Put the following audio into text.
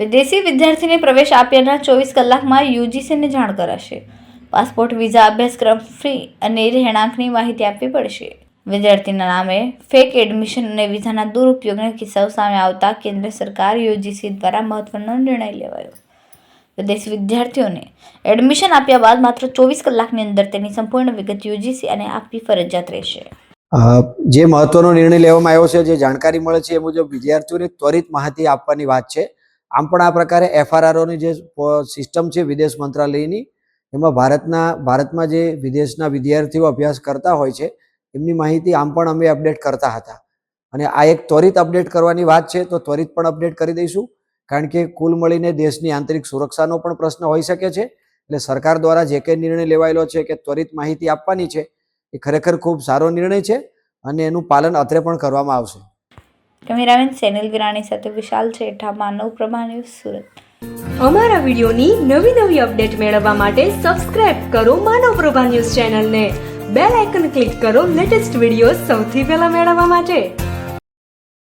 વિદેશી વિદ્યાર્થીને પ્રવેશ આપ્યાના ચોવીસ કલાકમાં યુજીસીને જાણ કરાશે. પાસપોર્ટ, વિઝા, અભ્યાસક્રમ, ફી અને રહેણાંકની માહિતી આપવી પડશે. વિદ્યાર્થીના નામે ફેક એડમિશન અને વિઝાના દુરુપયોગના કિસ્સાઓ સામે આવતા કેન્દ્ર સરકાર યુજીસી દ્વારા મહત્વનો નિર્ણય લેવાયો. વિદેશી વિદ્યાર્થીઓને એડમિશન આપ્યા બાદ માત્ર ચોવીસ કલાકની અંદર તેની સંપૂર્ણ વિગત યુજીસી અને આપવી ફરજિયાત રહેશે. જે મહત્વનો નિર્ણય લેવામાં આવ્યો છે, જે જાણકારી મળે છે એ મુજબ વિદ્યાર્થીઓને ત્વરિત માહિતી આપવાની વાત છે. આમ પણ આ પ્રકારે એફઆરઆરઓની જે સિસ્ટમ છે વિદેશ મંત્રાલયની, એમાં ભારતના, ભારતમાં જે વિદેશના વિદ્યાર્થીઓ અભ્યાસ કરતા હોય છે, એમની માહિતી આમ પણ અમે અપડેટ કરતા હતા. અને આ એક ત્વરિત અપડેટ કરવાની વાત છે, તો ત્વરિત પણ અપડેટ કરી દઈશું. કારણ કે કુલ મળીને દેશની આંતરિક સુરક્ષાનો પણ પ્રશ્ન હોઈ શકે છે. એટલે સરકાર દ્વારા જે કંઈ નિર્ણય લેવાયેલો છે કે ત્વરિત માહિતી આપવાની છે એ ખરેખર ખૂબ સારો નિર્ણય છે અને એનું પાલન અત્રે પણ કરવામાં આવશે. કેમેરામેન સેનિલ વિરાણી સાથે વિશાલ છેઠા માનવ પ્રભા ન્યૂઝ સુરત. અમારા વિડીયોની નવી નવી અપડેટ મેળવવા માટે સબસ્ક્રાઇબ કરો માનવ પ્રભા ન્યૂઝ ચેનલને. બેલ આઇકન ક્લિક કરો લેટેસ્ટ વીડિયો સૌથી પહેલા મેળવવા માટે.